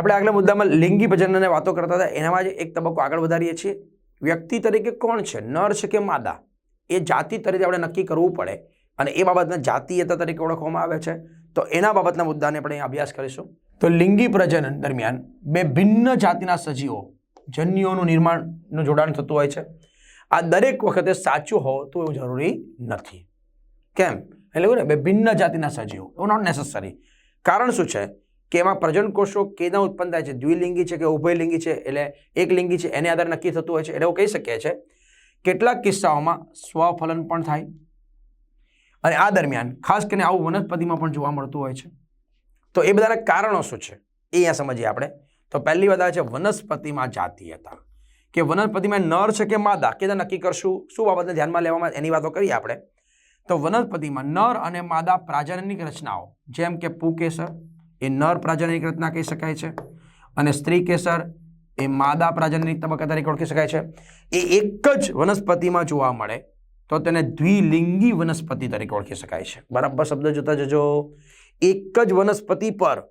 આપણે આગલા મુદ્દામાં લિંગી પ્રજનનને વાતો કરતા હતા. એનામાં જ એક તબક્કો આગળ વધારીએ છીએ. વ્યક્તિ તરીકે કોણ છે? નર છે કે માદા? એ જાતિ તરીકે આપણે નક્કી કરવું પડે. અને એ બાબતને જાતીયતા તરીકે ઓળખવામાં આવે છે. તો એના બાબતના મુદ્દાને આપણે અભ્યાસ કરીશું. તો લિંગી પ્રજનન દરમિયાન બે ભિન્ન જાતિના સજીવો જન્યુઓનું નિર્માણનું જોડાણ થતું હોય છે. આ દરેક વખતે સાચું હોવું તો એવું જરૂરી નથી. કેમ? એટલે એવું ને બે ભિન્ન જાતિના સજીવો. એવું નોટ નેસેસરી કારણ શું છે? કે એમાં પ્રજન કોષો કેના ઉત્પન્ન થાય છે? દ્વિલિંગી છે કે ઉભયલિંગી છે? એટલે એક લિંગી છે, એને આધારે નક્કી થતું હોય છે. એટલે એવું કહી શકીએ છીએ કેટલાક કિસ્સાઓમાં સ્વફલન પણ થાય. અને આ દરમિયાન ખાસ કરીને આવું વનસ્પતિમાં પણ જોવા મળતું હોય છે. તો એ બધાના કારણો શું છે? એ અહીંયા સમજીએ આપણે. તો પહેલી વાત છે વનસ્પતિમાં જાતીયતા. કે વનસ્પતિમાં નર છે કે માદા કે નક્કી કરશું? શું બાબતને ધ્યાનમાં લેવામાં એની વાતો કરીએ આપણે. તો વનસ્પતિમાં નર અને માદા પ્રાજનનિક રચનાઓ, જેમ કે પુકેસર એ નર પ્રાજનનિક રચના કહી શકાય છે. અને સ્ત્રી કેસર એ માદા પ્રાજનનિક તબક્કા તરીકે ઓળખી શકાય છે. એ એક જ વનસ્પતિમાં જોવા મળે તો તેને દ્વિલિંગી વનસ્પતિ તરીકે ઓળખી શકાય છે. બરાબર શબ્દ જોતા જજો. એક જ વનસ્પતિ પર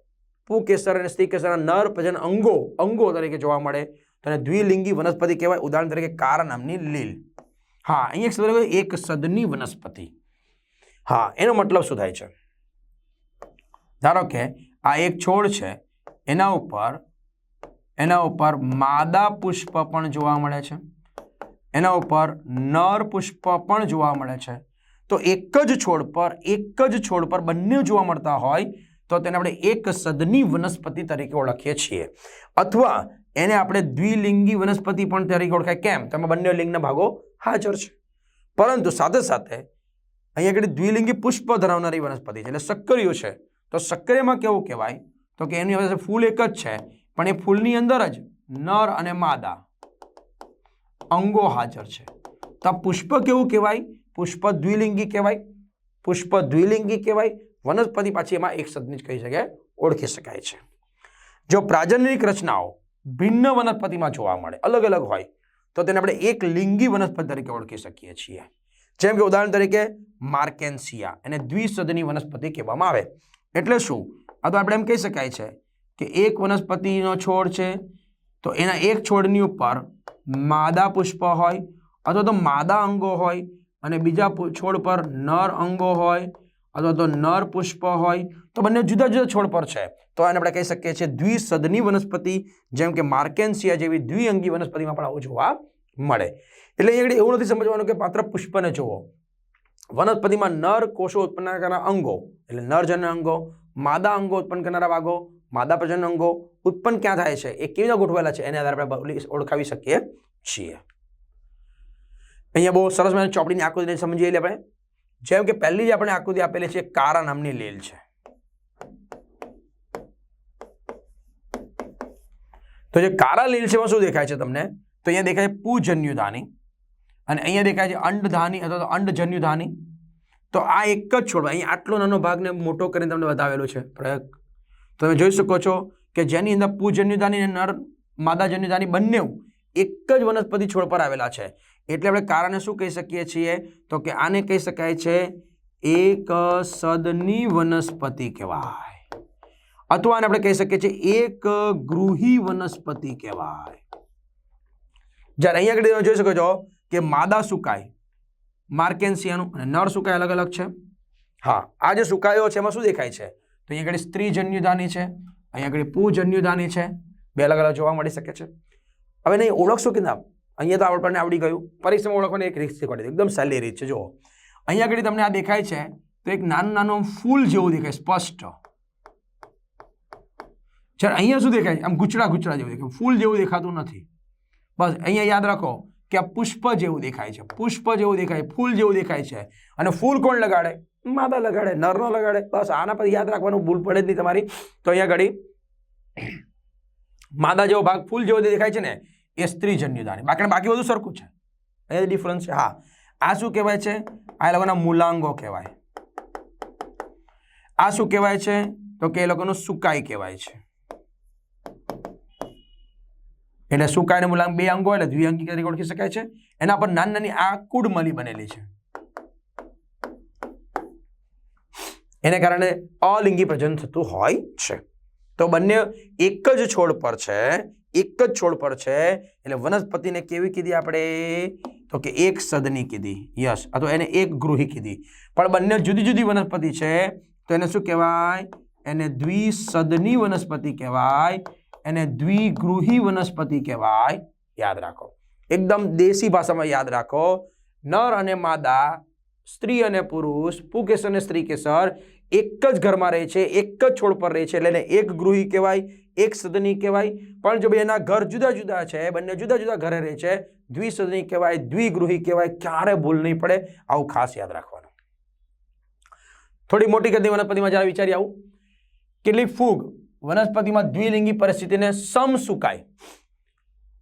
પુકેસર અને સ્ત્રી કેસરના નર પ્રજન અંગો અંગો તરીકે જોવા મળે તો એને દ્વિલિંગી વનસ્પતિ કહેવાય. ઉદાહરણ તરીકે કાર નામની લીલ. હા, અહીંયા શબ્દ એક સદની વનસ્પતિ. હા, એનો મતલબ શું થાય છે? ધારો કે આ એક છોડ છે. એના ઉપર એના ઉપર માદા પુષ્પ પણ જોવા મળે છે. એના ઉપર નર પુષ્પ પણ જોવા મળે છે. તો એક જ છોડ પર, એક જ છોડ પર બંને જોવા મળતા હોય, તો તેને આપણે એક સદની વનસ્પતિ તરીકે ઓળખીએ છીએ. અથવા એને આપણે દ્વિલિંગી વનસ્પતિ પણ તરીકે ઓળખાય. કેમ? તેમાં બંને લિંગના ભાગો હાજર છે. પરંતુ સાથે સાથે અહીંયા આગળ દ્વિલિંગી પુષ્પ ધરાવનારી વનસ્પતિ છે. એટલે સક્કરિયું છે. તો સક્રિયમાં કેવું કહેવાય? તો કે એની પાસે ફૂલ એક જ છે, પણ એ ફૂલની અંદર જ નર અને માદા અંગો હાજર છે. તો પુષ્પ કેવું કહેવાય? પુષ્પ દ્વિલિંગી કહેવાય. પુષ્પ દ્વિલિંગી કહેવાય. વનસ્પતિ પાછી એમાં એક સદની જ કહી શકાય ઓળખી શકાય છે. જો પ્રાજનિક રચનાઓ ભિન્ન વનસ્પતિમાં જોવા મળે, અલગ અલગ હોય, તો તેને આપણે એક લિંગી વનસ્પતિ તરીકે ઓળખી શકીએ છીએ. જેમ કે ઉદાહરણ તરીકે માર્કેન્સિયા, એને દ્વિસદની વનસ્પતિ કહેવામાં આવે. એટલે શું? આ તો આપણે એમ કહી શકાય છે કે એક વનસ્પતિનો છોડ છે, તો એના એક છોડની ઉપર માદા પુષ્પ હોય અથવા તો માદા અંગો હોય અને બીજા છોડ પર નર અંગો હોય અથવા તો નર પુષ્પ હોય, તો બંને જુદા જુદા છોડ પર છે. તો આને આપણે કહી શકીએ છીએ દ્વિસદની વનસ્પતિ, જેમ કે માર્કેન્સિયા જેવી દ્વિઅંગી વનસ્પતિમાં પણ આવું જોવા મળે. એટલે અહીંયા એવું નથી સમજવાનું કે માત્ર પુષ્પને જુઓ. વનસ્પતિમાં નર કોષો ઉત્પન્ન કરનારા અંગો, એટલે નરજન અંગો, માદા અંગો ઉત્પન્ન કરનારા ભાગો માદા પ્રજનન અંગો ઉત્પન્ન ક્યાં થાય છે? એ કેવી રીતે ગોઠવાયેલા છે? એને આધારે આપણે ઓળખાવી શકીએ છીએ. અહીંયા બહુ સરસ મને ચોપડીની આકૃતિને સમજીએ એટલે આપણે, જેમ કે પહેલી જ આપણે આકૃતિ આપેલી છે, કારા નામની લીલ છે. તો જે કારા લીલ છે એમાં શું દેખાય છે તમને? તો અહીંયા દેખાય છે પૂજન્યુધાની. અને અહીંયા દેખાય છે અંડધાની અથવા તો અંડજન્યુધાની. તો આ એક જ છોડ અહીંયા આટલો નાનો ભાગને મોટો કરીને તમને બતાવેલો છે. પ્રયોગ. તમે જોઈ શકો છો કે જેની અંદર પૂજન્યુધાની અને નર માદાજન્યુધાની બંને એક જ વનસ્પતિ છોડ પર આવેલા છે. એટલે આપણે કારણે શું કહી શકીએ છીએ? તો કે આને કહી શકાય છે એક સદની વનસ્પતિ કહેવાય. અથવા આને આપણે કહી શકીએ છીએ એક ગૃહી વનસ્પતિ કહેવાય. જ્યારે અહીંયા આગળ તમે જોઈ શકો છો કે માદા સુકાય માર્કેન્સિયાનું અને નર સુકાય અલગ અલગ છે? હા, આ જે સુકાયો છે, એમાં શું દેખાય છે? તો અહીંયા આગળ સ્ત્રી જન્યુદાની છે, અહીંયા આગળ પૂજન્યુદાની છે, બે અલગ અલગ જોવા મળી શકે છે. હવે નહીં ઓળખશો કે ના? અહીંયા તો આપણને આવડી ગયું. પરીક્ષામાં ઓળખવાની એક રીત શીખવાડી એકદમ સહેલી રીત છે, જુઓ. અહીંયા આગળ તમને આ દેખાય છે, તો એક નાનું નાનું ફૂલ જેવું દેખાય, સ્પષ્ટ. જ્યારે અહીંયા શું દેખાય? આમ ગુચડા ગુચડા જેવું દેખાય. ફૂલ જેવું દેખાતું નથી. બસ, અહીંયા યાદ રાખો કે આ પુષ્પ જેવું દેખાય છે, પુષ્પ જેવું દેખાય, ફૂલ જેવું દેખાય છે. અને ફૂલ કોણ લગાડે? માદા લગાડે, નરનો લગાડે. બસ આના પર યાદ રાખવાનું, ભૂલ પડે જ નહીં તમારી. તો અહીંયા ઘડી, માદા જેવો ભાગ ફૂલ જેવો દેખાય છે ને, એ સ્ત્રી જન્યુદાની બાકી બાકી બધું સરખું છે. એ ડિફરન્સ છે. હા. આ શું કહેવાય છે? આ લોકોના મૂલાંગો કહેવાય. આ શું કહેવાય છે? તો કે એ લોકોનું સુકાઈ કહેવાય છે. એટલે શું અને મૂલાંગ બે અંગો એટલે દ્વિઅંગી તરીકે ઓળખી શકાય છે? એના પર નાની નાની આ કુડમલી બનેલી છે. એને કારણે અલિંગી પ્રજનન થતું હોય છે. તો બંને એક જ છોડ પર છે, એક જ છોડ પર છે, એટલે વનસ્પતિને કેવી કીધી આપણે? તો કે એક સદની કીધી, યસ અથવા એને એક ગૃહી કીધી. પણ બંને જુદી જુદી વનસ્પતિ છે, તો એને શું કહેવાય? એને દ્વિસદની વનસ્પતિ કહેવાય એને દ્વિગૃહી વનસ્પતિ કહેવાય. યાદ રાખો. એકદમ દેશી ભાષામાં યાદ રાખો. નર અને માદા, સ્ત્રી અને પુરુષ, પુકેશ અને સ્ત્રી કેસર એક જ ઘરમાં રહે છે, એક જ છોડ પર રહે છે, એટલે એને એક ગૃહી કહેવાય, એક સદની કહેવાય. પણ જો એના ઘર જુદા જુદા છે, બંને જુદા જુદા ઘરે રહે છે દ્વિસદની કહેવાય દ્વિગૃહી કહેવાય, ક્યારે ભૂલ નહીં પડે, આવું ખાસ યાદ રાખવાનું. થોડી મોટી ગતિ વનસ્પતિમાં જરા વિચારી આવું. કેટલી ફૂગ વનસ્પતિમાં દ્વિલિંગી પરિસ્થિતિને સમસુકાય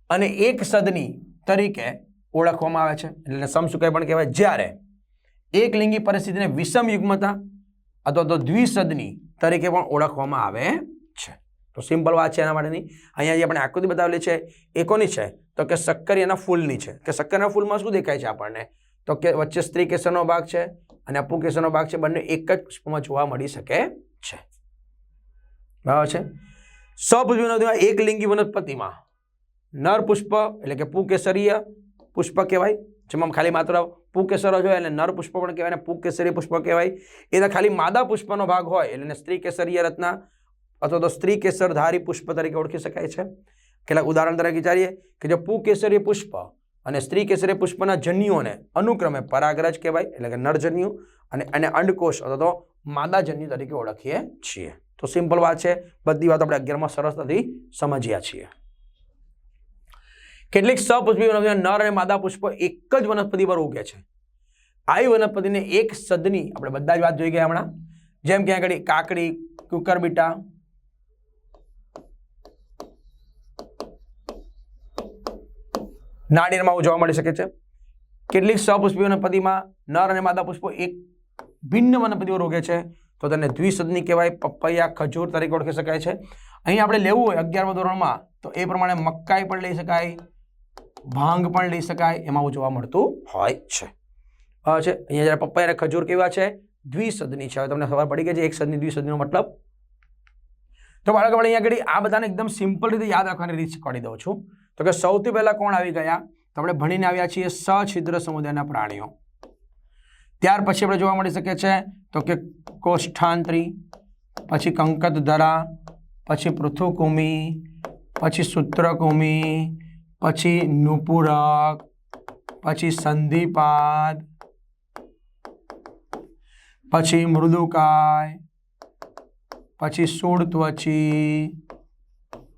અને એક સદની તરીકે ઓળખવામાં આવે છે. એટલે સમસુકાય પણ કહેવાય જ્યારે એક લિંગી પરિસ્થિતિને વિષમ યુગ્મતા અથવા તો દ્વિસદની તરીકે પણ ઓળખવામાં આવે છે. તો સિમ્પલ વાત છે એના માટેની. અહીંયા જે આપણે આકૃતિ બતાવેલી છે એ કોની છે? તો કે શક્કરિયાના ફૂલની છે. કે શક્કરના ફૂલમાં શું દેખાય છે આપણને? તો કે વચ્ચે સ્ત્રી કેસરનો ભાગ છે અને અપુ કેસરનો ભાગ છે. બંને એક જ પુષ્પમાં જોવા મળી શકે છે. બરાબર છે? સપુષ્પી નદીમાં એક લિંગી વનસ્પતિમાં નર પુષ્પ એટલે કે પુકેસરીય પુષ્પ કહેવાય. જેમાં ખાલી માત્ર પુકેસર જ હોય એટલે નર પુષ્પ પણ કહેવાય અને પુકેસરી પુષ્પ કહેવાય. એના ખાલી માદા પુષ્પનો ભાગ હોય એટલે સ્ત્રી કેસરીય રત્ના અથવા તો સ્ત્રી કેસરધારી પુષ્પ તરીકે ઓળખી શકાય છે. કેટલાક ઉદાહરણ તરીકે વિચારીએ કે જો પુકેસરી પુષ્પ અને સ્ત્રી કેસરી પુષ્પના જન્યુઓને અનુક્રમે પરાગરજ કહેવાય એટલે કે નરજન્યુ અને એને અંડકોષ અથવા તો માદાજન્યુ તરીકે ઓળખીએ છીએ. તો સિમ્પલ વાત છે, બધી વાત આપણે અગિયારમાં સરળતાથી સમજ્યા છીએ. કેટલીક સપુષ્પી વનસ્પતિ નર અને માદા પુષ્પ એક જ વનસ્પતિ પર ઉગે છે. આવી વનસ્પતિને એક સદની આપણે બધા જ વાત જોઈ ગયા હમણાં. જેમ કે આગળ કાકડી, કુકરબીટા. નાળિયેરમાં જોવા મળી શકે છે. કેટલીક સપુષ્પી વનસ્પતિમાં નર અને માદા પુષ્પો એક ભિન્ન વનસ્પતિ પર ઉગે છે. તો તેને દ્વિસદની કહેવાય, પપૈયા ખજૂર તરીકે ઓળખી શકાય છે. અહીં આપણે લેવું હોય અગિયારમા ધોરણમાં, તો એ પ્રમાણે મકાઈ પણ લઈ શકાય, ભાંગ પણ લઈ શકાય, એમાં આવું જોવા મળતું હોય છે. છે, અહીંયા જ્યારે પપૈયા ખજૂર કેવા છે, દ્વિસદની છે. હવે તમને ખબર પડી ગઈ છે એક સદની દ્વિસદનીનો મતલબ. તો બાળકો, આપણે અહીંયા આગળ આ બધાને એકદમ સિમ્પલ રીતે યાદ રાખવાની રીત શીખવાડી દઉં છું. તો કે સૌથી પહેલાં કોણ આવી ગયા? તો આપણે ભણીને આવ્યા છીએ સછિદ્ર સમુદાયના પ્રાણીઓ. ત્યાર પછી આપણે જોવા મળી શકે છે તો કે કોષ્ઠાંતરી, પછી કંકતધરા પછી પૃથુકુમી, પછી સૂત્રકુમી, પછી નુપુરક, પછી સંધિપાદ, પછી મૃદુકાય, પછી સૂળત્વચી,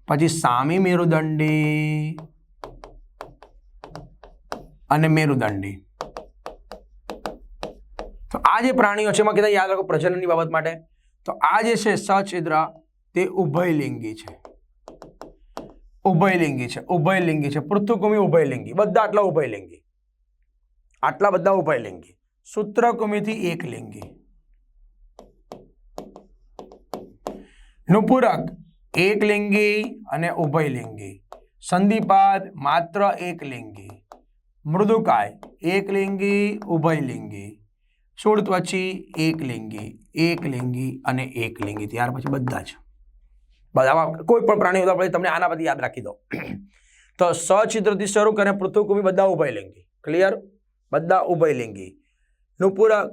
પછી સામી મેરુદંડી અને મેરુદંડી. આ જે પ્રાણીઓ છે, એમાં કીધા યાદ રાખો પ્રજનનની બાબત માટે, તો આ જે છે સછિદ્ર તે ઉભયલિંગી છે. ઉભયલિંગી છે ઉભયલિંગી છે, પૃથ્વીકુમી ઉભયલિંગી, બધા આટલા ઉભયલિંગી. આટલા બધા ઉભયલિંગી. સૂત્રકુમીથી એક લિંગી નુપુરક એક લિંગી અને ઉભયલિંગી. સંધિપાદ માત્ર એક લિંગી મૃદુકાય એક લિંગી ઉભયલિંગી સુળત્વચી એક લિંગી એક લિંગી અને એક લિંગી. ત્યાર પછી બધા જ. બધામાં કોઈ પણ પ્રાણી હોય તો તમને આના બધી યાદ રાખી દો તો સછિદ્રથી શરૂ કરીને પૃથ્વકુમી બધા ઉભયલિંગી ક્લિયર બધા ઉભયલિંગી નુપુરક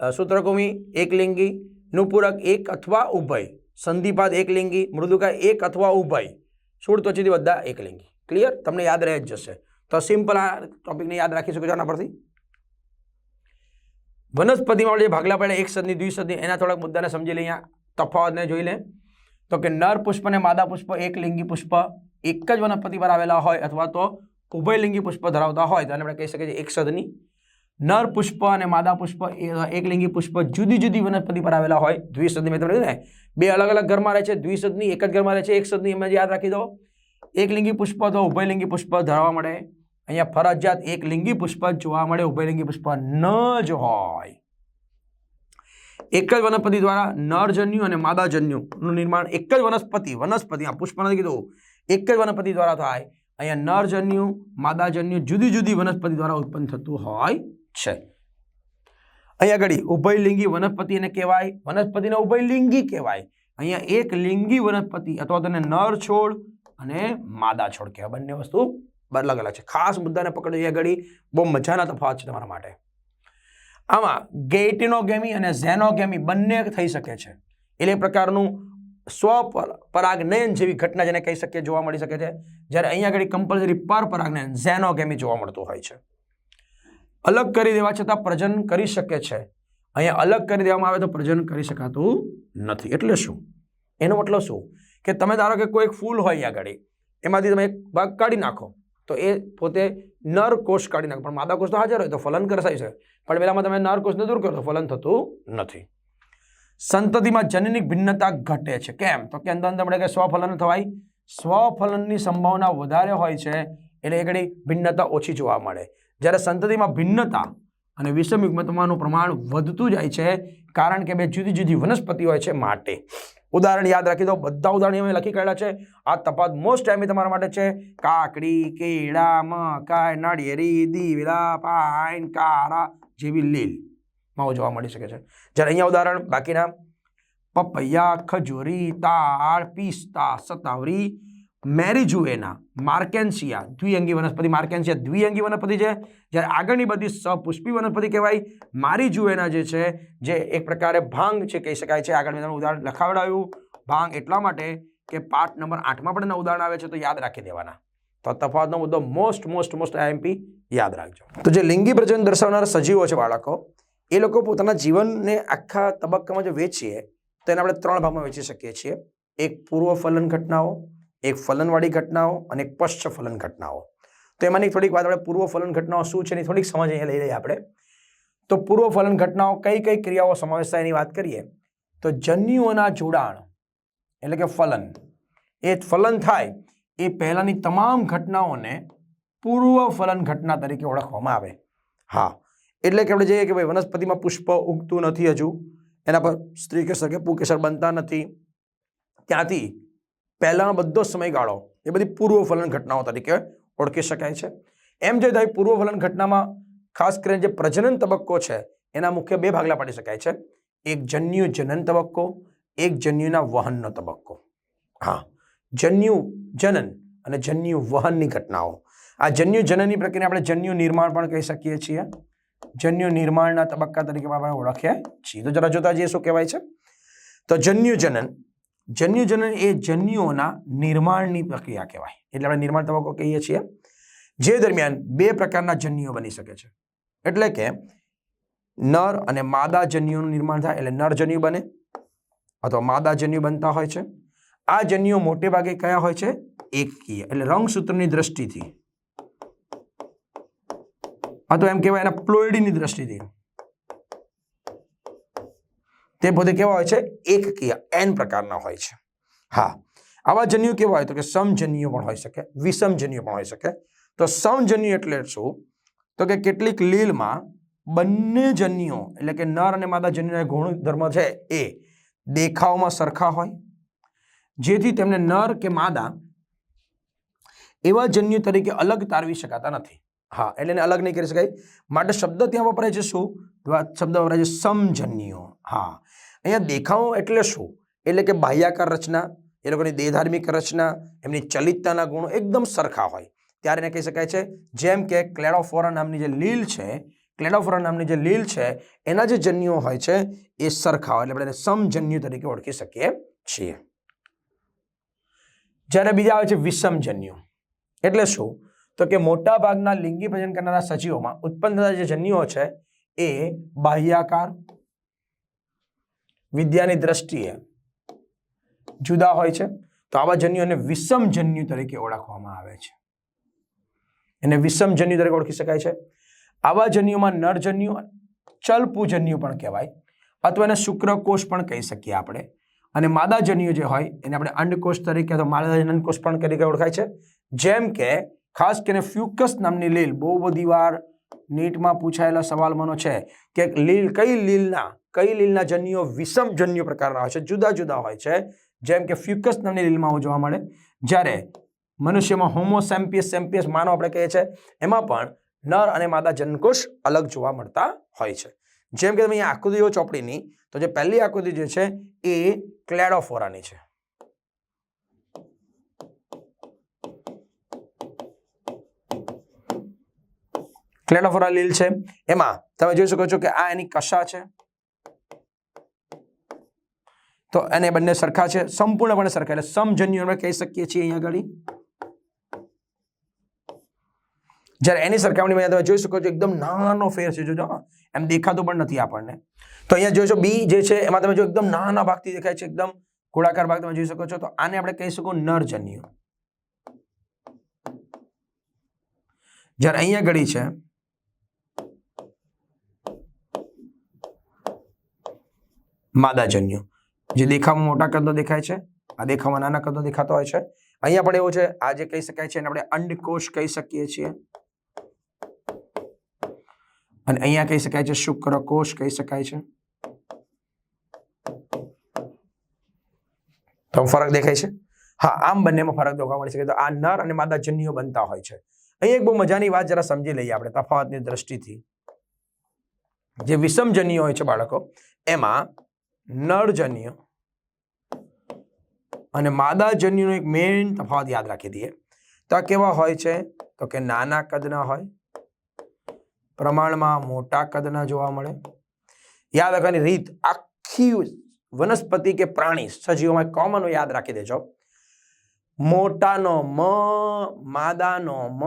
અ, સૂત્રકુમી એક લિંગી નુપુરક એક અથવા ઉભય. સંધિપાદ એક લિંગી મૃદુકા એક અથવા ઉભય. સુળ ત્વચિથી બધા એક લિંગી. ક્લિયર તમને યાદ રહે જ જશે. તો સિમ્પલ આ ટોપિકને યાદ રાખી શકો છો આના પરથી. વનસ્પતિમાં જે ભાગલા પડે એક સદની દ્વિસદની એના થોડાક મુદ્દાને સમજી લઈએ તફાવતને જોઈ લે. તો કે નર પુષ્પ અને માદા પુષ્પ એક લિંગી પુષ્પ એક જ વનસ્પતિ પર આવેલા હોય અથવા તો ઉભયલિંગી પુષ્પ ધરાવતા હોય. તો આપણે કહી શકીએ છીએ એક સદની. નર પુષ્પ અને માદા પુષ્પ એકલિંગી એક લિંગી પુષ્પ જુદી જુદી વનસ્પતિ પર આવેલા હોય. દ્વિસદની મેં તમને ને, બે અલગ અલગ ઘરમાં રહે છે. દ્વિસદની એક જ ઘરમાં રહે છે, એક સદની એમાં યાદ રાખી દો. એક લિંગી પુષ્પ તો ઉભયલિંગી પુષ્પ ધરાવવા મળે. અહીંયા ફરજિયાત એક લિંગી પુષ્પ જોવા મળે ઉભયલિંગી પુષ્પ ન જ હોય. એક જ વનસ્પતિ દ્વારા નરજન્યુ અને માદાજન્યુનું નિર્માણ એક જ વનસ્પતિ વનસ્પતિ, આ પુષ્પ નથી કીધું. એક જ વનસ્પતિ દ્વારા થાય. અહીંયા નરજન્યુ, માદાજન્યુ જુદી જુદી વનસ્પતિ દ્વારા ઉત્પન્ન થતું હોય છે. અહીંયા આગળ ઉભયલિંગી વનસ્પતિ એને કહેવાય, વનસ્પતિને ઉભયલિંગી કહેવાય. અહીંયા એક લિંગી વનસ્પતિ અથવા તો નર છોડ અને માદા છોડ કહેવાય. બંને વસ્તુ અલગ અલગ છે. ખાસ મુદ્દાને પકડો એ ઘડી બહુ મજાના તફાવત છે તમારા માટે. આમાં ગેટિનોગેમી અને ઝેનોગેમી બંને થઈ શકે છે. એટલે પ્રકારનું સ્વ પરાગનયન જેવી ઘટના જેને કહી શકીએ, જોવા મળી શકે છે. જ્યારે અહીંયા આગળ કમ્પલસરી પર પરાગનયન ઝેનોગેમી જોવા મળતું હોય છે. અલગ કરી દેવા છતાં પ્રજનન કરી શકે છે. અહીંયા અલગ કરી દેવામાં આવે તો પ્રજનન કરી શકાતું નથી. એટલે શું? એનો મતલબ શું? કે તમે ધારો કે કોઈ ફૂલ હોય આગળ એમાંથી તમે એક ભાગ કાઢી નાખો. તો એ પોતે નર કોષ કાઢી નાખે. પણ માદા કોષ તો હાજર હોય તો ફલન કરસાય છે. પણ પેલામાં તમે નર કોષને દૂર કરો તો ફલન થતું નથી. સંતતિમાં જનનિક ભિન્નતા ઘટે છે. કેમ? તો કે અંદર આપણે કે સ્વફલન થવાય. સ્વફલનની સંભાવના વધારે હોય છે. એટલે એકડી ભિન્નતા ઓછી જોવા મળે. જ્યારે સંતતિમાં ભિન્નતા અને વિષમયુગ્મતાનું પ્રમાણ વધતું જાય છે, કારણ કે બે જુદી જુદી વનસ્પતિ હોય છે માટે. ઉદાહરણ યાદ રાખી દો. બધા ઉદાહરણ અમે લખી કાઢ્યા છે. આ તપાસ મોસ્ટ ટાઈમે તમારા માટે છે. કાકડી, કેળા, મકાઈ, નાળિયેરી, દીવડા, પાઈન, કારા જેવી લીલ. માં જોવા મળી શકે છે. જ્યારે અહીંયા ઉદાહરણ બાકીના. પપૈયા, ખજૂરી તાળ પિસ્તા, સતાવરી મેરીજુએના, માર્કેન્સિયા, દ્વિઅંગી વનસ્પતિ, માર્કેન્સિયા દ્વિઅંગી વનસ્પતિ છે, જ્યારે આગળની બધી સપુષ્પી વનસ્પતિ કહેવાય, મારીજુએના જે છે, જે એક પ્રકારે ભાંગ છે, કહી શકાય છે. આગળ મેં ઉદાહરણ લખાવડાવ્યું. ભાંગ એટલા માટે કે પાઠ નંબર આઠમાં પણ એના ઉદાહરણ આવે છે, તો યાદ રાખી દેવાના. તો તફાવતનો મુદ્દો મોસ્ટ મોસ્ટ મોસ્ટ આઈએમપી યાદ રાખજો. તો જે લિંગી પ્રજનન દર્શાવનાર સજીવો છે બાળકો, એ લોકો પોતાના જીવનને આખા તબક્કામાં જો વેચીએ, તો એને આપણે ત્રણ ભાગમાં વેચી શકીએ છીએ. એક પૂર્વ ફલન ઘટનાઓ એક ફલનવાળી ઘટનાઓ અને એક પશ્ચ ફલન ઘટનાઓ. તો એમાંની થોડીક વાત આપણે પૂર્વ ફલન ઘટનાઓ શું છે એની થોડીક સમજ અહીંયા લઈ લઈએ આપણે. તો પૂર્વ ફલન ઘટનાઓ કઈ કઈ ક્રિયાઓ સમાવેશ થાય એની વાત કરીએ. તો જન્યુઓના જોડાણ, એટલે કે ફલન. એ ફલન થાય એ પહેલાંની તમામ ઘટનાઓને પૂર્વ ફલન ઘટના તરીકે ઓળખવામાં આવે. હા, એટલે કે આપણે જઈએ કે ભાઈ વનસ્પતિમાં પુષ્પ ઉગતું નથી હજુ. એના પર સ્ત્રી કેસર કે પુકેસર બનતા નથી. ત્યાંથી પહેલાંનો બધો સમયગાળો એ બધી પૂર્વ ફલન ઘટનાઓ તરીકે ઓળખી શકાય છે. એમ જે થાય પૂર્વ ફલન ઘટનામાં ખાસ કરીને જે પ્રજનન તબક્કો છે, એના મુખ્ય બે ભાગલા પાડી શકાય છે. એક જન્યુ જનન તબક્કો, એક જન્યુના વહનનો તબક્કો. હા, જન્યુ જનન અને જન્યુ વહનની ઘટનાઓ. આ જન્યુ જનનની પ્રક્રિયા આપણે જન્યુ નિર્માણ પણ કહી શકીએ છીએ. જન્યુ નિર્માણના તબક્કા તરીકે પણ આપણે ઓળખીએ છીએ. તો જરા જોતા જઈએ શું કહેવાય છે? તો જન્યુ જનન જન્યુ જનન એ જન્યુઓના નિર્માણની પ્રક્રિયા કહેવાય. એટલે આપણે નિર્માણ તબક્કો કહીએ છીએ. જે દરમિયાન બે પ્રકારના જન્યુઓ બની શકે છે. એટલે કે નર અને માદા જન્યુઓનું નિર્માણ થાય, એટલે નર જન્યુ બને અથવા માદા જન્યુ બનતા હોય છે. આ જન્યુઓ મોટે ભાગે કયા હોય છે? એકકીય. એટલે રંગસૂત્રની દ્રષ્ટિથી. અથવા એમ કહેવાય એના પ્લોઇડીની દ્રષ્ટિથી. તે બધે કેવા હોય છે? એકકીય, એન પ્રકારના હોય છે. હા, આવા જન્યુ કેવા હોય? તો કે સમજન્યુ પણ હોઈ શકે વિષમજન્યુ પણ હોઈ શકે. તો સમજન્યુ એટલે શું? તો કે કેટલીક લીલમાં બંને જન્યુઓ એટલે કે નર અને માદા જન્યુના ગુણધર્મ છે એ દેખાવમાં સરખા હોય. જેથી તેમને નર કે માદા એવા જન્યુ તરીકે અલગ તારવી શકાતા નથી. હા, એટલે અલગ નહીં કરી શકાય. માટે શબ્દ ત્યાં વપરાય છે શું? શબ્દ વપરાય છે સમજન્યો. હા. અહીંયા દેખાવો એટલે શું? એટલે કે બાહ્યાકાર રચના, એ લોકોની દેહધાર્મિક રચના, એમની ચલિતતાના ગુણો એકદમ સરખા હોય. ત્યારે એને કહી શકાય છે, જેમ કે ક્લેડોફોરા નામની જે લીલ છે, ક્લેડોફોરા નામની જે લીલ છે, એના જે જન્યુઓ હોય છે, એ સરખા હોય. એટલે આપણે એને સમજન્યુ તરીકે ઓળખી શકીએ છીએ. જ્યારે બીજા આવે છે વિષમજન્યુ. એટલે શું? તો કે મોટા ભાગના લિંગી ભજન કરનારા સજીવોમાં ઉત્પન્ન થતા જે જન્યુઓ છે એ બાહ્યાકાર વિદ્યાની દ્રષ્ટિએ જુદા હોય છે. તો આવા જન્યુઓને વિષમજન્યુ તરીકે ઓળખવામાં આવે છે. એને વિષમજન્યુ તરીકે ઓળખી શકાય છે. આવા જન્યુમાં નરજન્યુ ચલપુજન્યુ પણ કહેવાય. અથવા એને શુક્રકોષ પણ કહી શકીએ આપણે. અને માદાજન્યુ જે હોય, એને આપણે અંડકોષ તરીકે અથવા માદાજનનકોષ પણ તરીકે ઓળખાય છે. જેમ કે ખાસ કરીને ફ્યુકસ નામની લીલ બહુ બધી વાર નીટમાં પૂછાયેલા સવાલમાંનો છે કે લીલ, કઈ લીલના કઈ લીલના જન્યુઓ વિષમ જન્યુ પ્રકારના હોય છે? જુદા જુદા હોય છે. જેમ કે ફ્યુકસ નામની લીલમાં જોવા મળે. જ્યારે મનુષ્યમાં હોમોસેમ્પિયસ સેમ્પિયસ માનવ આપણે કહીએ છીએ એમાં પણ નર અને માદા જનકોષ અલગ જોવા મળતા હોય છે. જેમ કે તમે અહીંયા આકૃતિઓ ચોપડીની, તો જે પહેલી આકૃતિ જે છે એ ક્લેડોફોરાની છે. ક્લેડોફોરા લીલ છે. એમાં તમે જોઈ શકો છો કે આ એની કશા છે. તો એને બંને સરખા છે. સંપૂર્ણપણે સરખા એટલે સમજન્યુ અમે કહી શકીએ છીએ અહીંયા આગળ. જ્યારે એની સરખામણીમાં તમે જોઈ શકો છો એકદમ નાનો ફેર છે. જોજો એમ દેખાતું પણ નથી આપણને. તો અહીંયા જોઈશો બી જે છે, એમાં તમે જો એકદમ નાના ભાગથી દેખાય છે. એકદમ ગોળાકાર ભાગ તમે જોઈ શકો છો. તો આને આપણે કહી શકો નરજન્યુ. જ્યારે અહીંયા ઘડી છે માદાજન્યુ. જે દેખાવમાં મોટા કદનો દેખાય છે, આ દેખાવમાં નાના કદનો દેખાતો હોય છે. અહીંયા પણ એવું છે, આ જે કહી શકાય છે એને આપણે અંડકોષ કહી શકીએ છીએ. અને અહીંયા કહી શકાય છે શુક્રકોષ કહી શકાય છે. તો ફરક દેખાય છે? હા, આમ બંનેમાં ફરક જોવા મળી શકે તો આ નર અને માદા જન્યુઓ બનતા હોય છે. અહીં એક બહુ મજાની વાત જરા સમજી લઈએ આપણે તફાવતની દ્રષ્ટિથી. જે વિષમજન્યો હોય છે બાળકો, એમાં નરજન્ય અને માદાજન્યનો એક મેઇન તફાવત યાદ રાખી દઈએ. તો કેવા હોય છે? તો કે નાના કદના હોય. પ્રમાણમાં મોટા કદના જોવા મળે. યાદ રાખવાની રીત આખી વનસ્પતિ કે પ્રાણી સજીવોમાં કોમન યાદ રાખી દેજો. મોટાનો મ, માદાનો મ,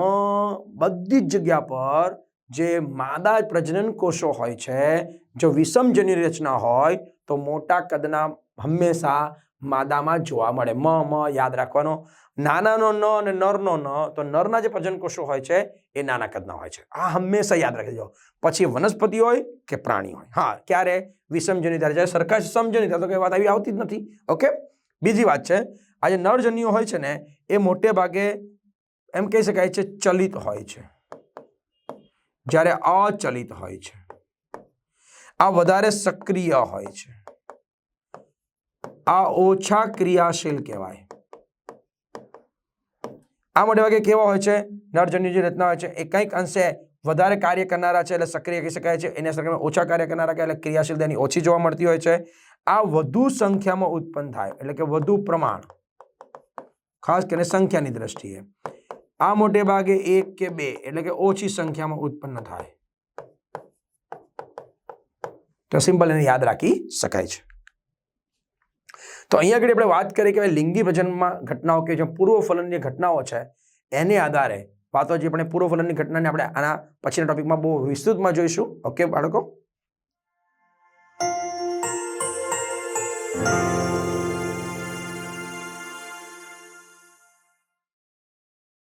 બધી જ જગ્યા પર જે માદા પ્રજનન કોષો હોય છે, જો વિષમજની રચના હોય, તો મોટા કદના હંમેશા માદામાં જોવા મળે. મ મ યાદ રાખવાનો. નાનાનો ન અને નરનો ન, તો નરના જે પ્રજન કોષો હોય છે, એ નાના કદના હોય છે. આ હંમેશા યાદ રાખી દેજો પછી વનસ્પતિ હોય કે પ્રાણી હોય. હા, ક્યારે? વિષમજન્ય ત્યારે. જ્યારે સરખા સમજન્ય ત્યારે તો કઈ વાત આવી આવતી જ નથી. ઓકે? બીજી વાત છે. આ જે નરજન્યો હોય છે ને, એ મોટે ભાગે એમ કહી શકાય છે, ચલિત હોય છે. જ્યારે અચલિત હોય છે. આ વધારે સક્રિય હોય છે. આ ઓછા ક્રિયાશીલ કહેવાય. આ મોટે ભાગે કેવા હોય છે? નરજન્યુ જે રચના હોય છે, એ કંઈક અંશે વધારે કાર્ય કરનારા છે એટલે સક્રિય કહી શકાય છે. એના સરખામણીમાં ઓછા કાર્ય કરનારા કે એટલે ક્રિયાશીલ એની ઓછી જોવા મળતી હોય છે. આ વધુ સંખ્યામાં ઉત્પન્ન થાય, એટલે કે વધુ પ્રમાણ. ખાસ કરીને સંખ્યાની દ્રષ્ટિએ. આ મોટે ભાગે એક કે બે એટલે કે ઓછી સંખ્યામાં ઉત્પન્ન થાય. તો સિમ્પલ એને યાદ રાખી શકાય છે. તો અહીંયા આગળ આપણે વાત કરીએ કે લિંગી ભજનમાં ઘટનાઓ કે જે પૂર્વ ફલનની ઘટનાઓ છે, એને આધારે વાતો જે આપણે પૂર્વ ફલનની ઘટનાને આપણે આના પછીના ટોપિકમાં બહુ વિસ્તૃતમાં જોઈશું. ઓકે બાળકો?